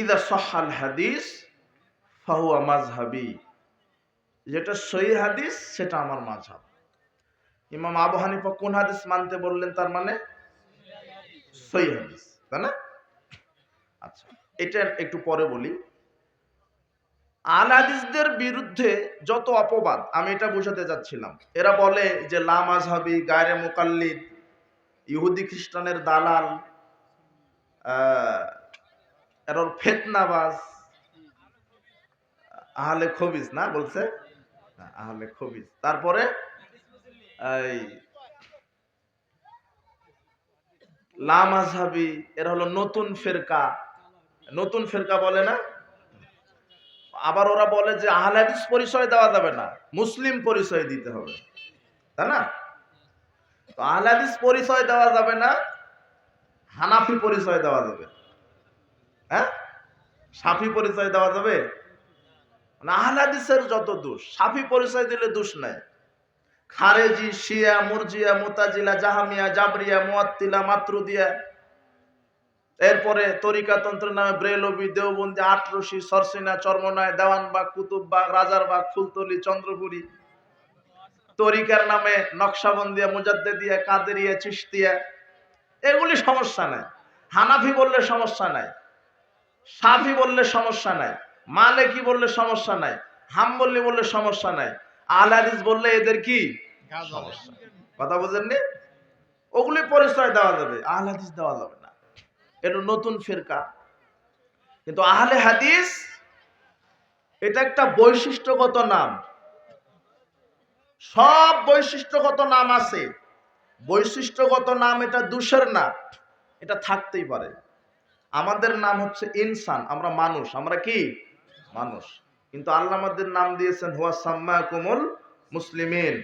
ইদা সহাল হাদিস ফাহুয়া মাজহাবি যেটা সহি হাদিস সেটা আমার মাঝহাব ইমাম আবু কোন হাদিস মানতে বললেন তার মানে? সহি হাদিস তাই না? আচ্ছা এটা একটু পরে বলি। আল হাদিসদের বিরুদ্ধে যত অপবাদ আমি এটা বোঝাতে যাচ্ছিলাম। এরা বলে যে লা মাজহাবি গায়রে মোকাল্লিদ ইহুদি খ্রিস্টানের দালাল আহ, এরা হলো ফেতনাবাজ। আহলে খবিজ না বলছে? আহলে খবিজ। তারপরে, এই লামাজহাবি এরা হলো নতুন ফেরকা। নতুন ফেরকা বলে না? আবার ওরা বলে যে আহলে পরিচয় দেওয়া যাবে না, মুসলিম পরিচয় দিতে হবে। তাই না? তো আহলে পরিচয় দেওয়া যাবে না, হানাফি পরিচয় দেওয়া যাবে হ্যাঁ? সাফি পরিচয় দেওয়া যাবে? মানে আহলে যত দোষ, সাফি পরিচয় দিলে দোষ নাই। খারেজি, শিয়া, মুরজিয়া, মুতাজিলা, জাহামিয়া, জাবরিয়া, মুয়াত্তিলা, মাতরুদিয়া। এরপরে তরিকাতন্ত্রের নামে ব্রেলবি, দেওবন্দি আটরশি সরসিনা, চর্মনায়, দেওয়ানবাগ, কুতুববাগ, রাজারবাগ, ফুলতলি, চন্দ্রপুরী। তরিকার নামে নকশাবন্দিয়া, মুজাদ্দেদিয়া, কাদেরিয়া চিস্তিয়া এগুলি সমস্যা নাই। হানাফি বললে সমস্যা নাই। সাফি বললে সমস্যা নাই মালেকি বললে সমস্যা নাই হাম্বল্লি বললে সমস্যা নাই আল হাদিস বললে এদের কি? কথা বুঝেননি? ওগুলি পরিচয় দেওয়া যাবে আহল হাদিস দেওয়া যাবে না। এটা নতুন ফেরকা। কিন্তু আহলে হাদিস এটা একটা বৈশিষ্ট্যগত নাম। সব বৈশিষ্ট্যগত নাম আছে। বৈশিষ্ট্যগত নাম এটা দুষের না এটা থাকতেই পারে। আমাদের নাম হচ্ছে ইনসান, আমরা মানুষ, আমরা কি? মানুষ। কিন্তু আল্লাহ আমাদের নাম দিয়েছেন, হুয়া সাম্মা কুমল মুসলিমিন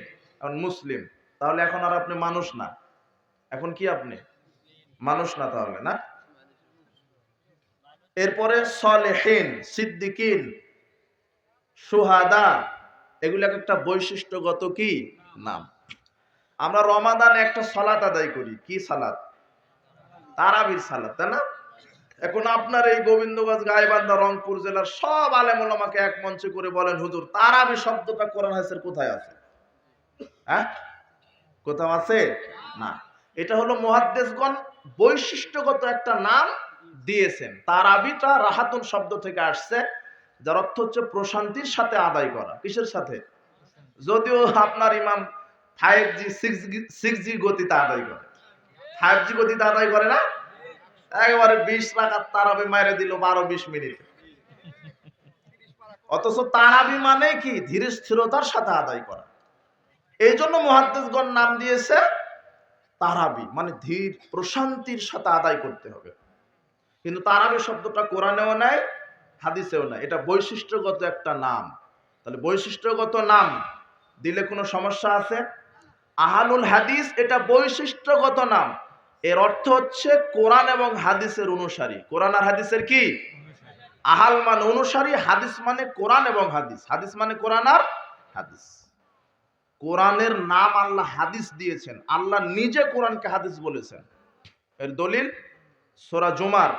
মুসলিম, তাহলে এখন আর আপনি মানুষ না। এখন কি আপনি? মানুষ না তাহলে, না? এরপরে সলেহীন, সিদ্দিকিন, সুহাদা এগুলো এক একটা বৈশিষ্ট্যগত কি? নাম। আমরা রমাদান একটা সালাত আদায় করি। কি সালাত? তারাবির সালাত, তাই না? এখন আপনার এই গোবিন্দগঞ্জ গাইবান্ধা রংপুর জেলার সব আলেমুল আমাকে এক মঞ্চে করে বলেন, হুজুর তারাবি শব্দটা কোরআন হাদিসের কোথায় আছে? হ্যাঁ? কোথাও আছে? না। এটা হলো মুহাদ্দেসগণ বৈশিষ্ট্যগত একটা নাম দিয়েছেন। তারাবিটা রাহাতুন শব্দ থেকে আসছে, যার অর্থ হচ্ছে প্রশান্তির সাথে আদায় করা। কিসের সাথে? যদিও আপনার ইমাম ফাইভ জি সিক্স জি গতিতে আদায় করে। ফাইভ জি গতিতে আদায় করে না? একেবারে বিশ রাখার তারাবি মাইরে দিল, বারো, বিশ মিনিট। অথচ তারাবি মানে কি? ধীরে স্থিরতার সাথে আদায় করা। এই জন্য মহাদ্দেশগণ নাম দিয়েছে তারাবি মানে ধীর প্রশান্তির সাথে আদায় করতে হবে। কিন্তু তারাবি শব্দটা কোরআনেও নাই, হাদিসেও নাই। এটা বৈশিষ্ট্যগত একটা নাম। তাহলে বৈশিষ্ট্যগত নাম দিলে কোনো সমস্যা আছে? আহালুল হাদিস এটা বৈশিষ্ট্যগত নাম। এর অর্থ হচ্ছে কোরআন এবং হাদিসের অনুসারী। কোরআন আর হাদিসের কি? আহাল মানে অনুসারী, হাদিস মানে কোরআন এবং হাদিস। হাদিস মানে কোরআন আর হাদিস। কোরআনের নাম আল্লাহ হাদিস দিয়েছেন। আল্লাহ নিজে কোরআনকে হাদিস বলেছেন। এর দলিল সোরা জুমার,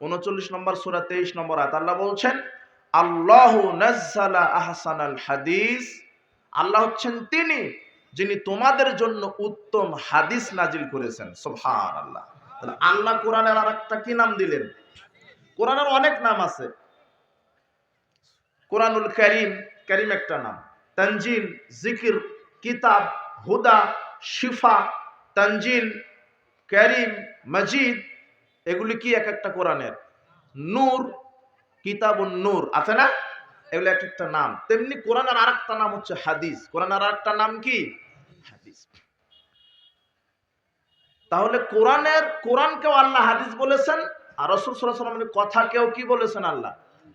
উনচল্লিশ নম্বর, সোরা তেইশ নম্বর আয়াত। আল্লাহ বলছেন, আল্লাহ নাজ্জালা আহসানাল হাদিস। আল্লাহ হচ্ছেন তিনি যিনি তোমাদের জন্য উত্তম হাদিস নাজিল করেছেন সোহান আল্লাহ আল্লাহ কোরআনের আর একটা কি নাম দিলেন? কোরআনের অনেক নাম আছে। কোরআনুল করিম করিম একটা নাম। তঞ্জিল জিকির, কিতাব, হুদা, শিফা তঞ্জিল করিম, মজিদ, এগুলি কি এক একটা কোরআনের? নূর কিতাব নূর, আছে না? এগুলো এক একটা নাম। তেমনি কোরআনের আর একটা নাম হচ্ছে হাদিস। কোরআনের আর একটা নাম কি? হাদিস। তাহলে কোরআনের, কোরআনকেও আল্লাহ হাদিস বলেছেন, আর রসুল সাল্লামের কথাকেও কি বলেছেন আল্লাহ?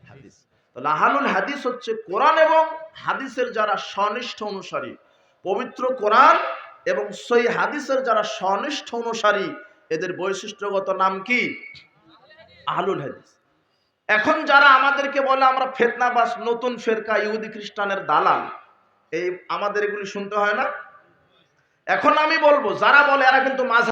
হাদিস। তাহলে আহালুল হাদিস হচ্ছে কোরআন এবং হাদিসের যারা সনিষ্ঠ অনুসারী। পবিত্র কোরআন এবং সই হাদিসের যারা সনিষ্ঠ অনুসারী, এদের বৈশিষ্ট্যগত নাম কি? আহলুল হাদিস। এখন যারা আমাদেরকে বলে আমরা ফেতনাবাস, নতুন ফেরকা, ইহুদি খ্রিস্টানের দালাল, এই আমাদের এগুলি শুনতে হয় না? এখন আমি বলব, যারা বলে এরা কিন্তু মাঝ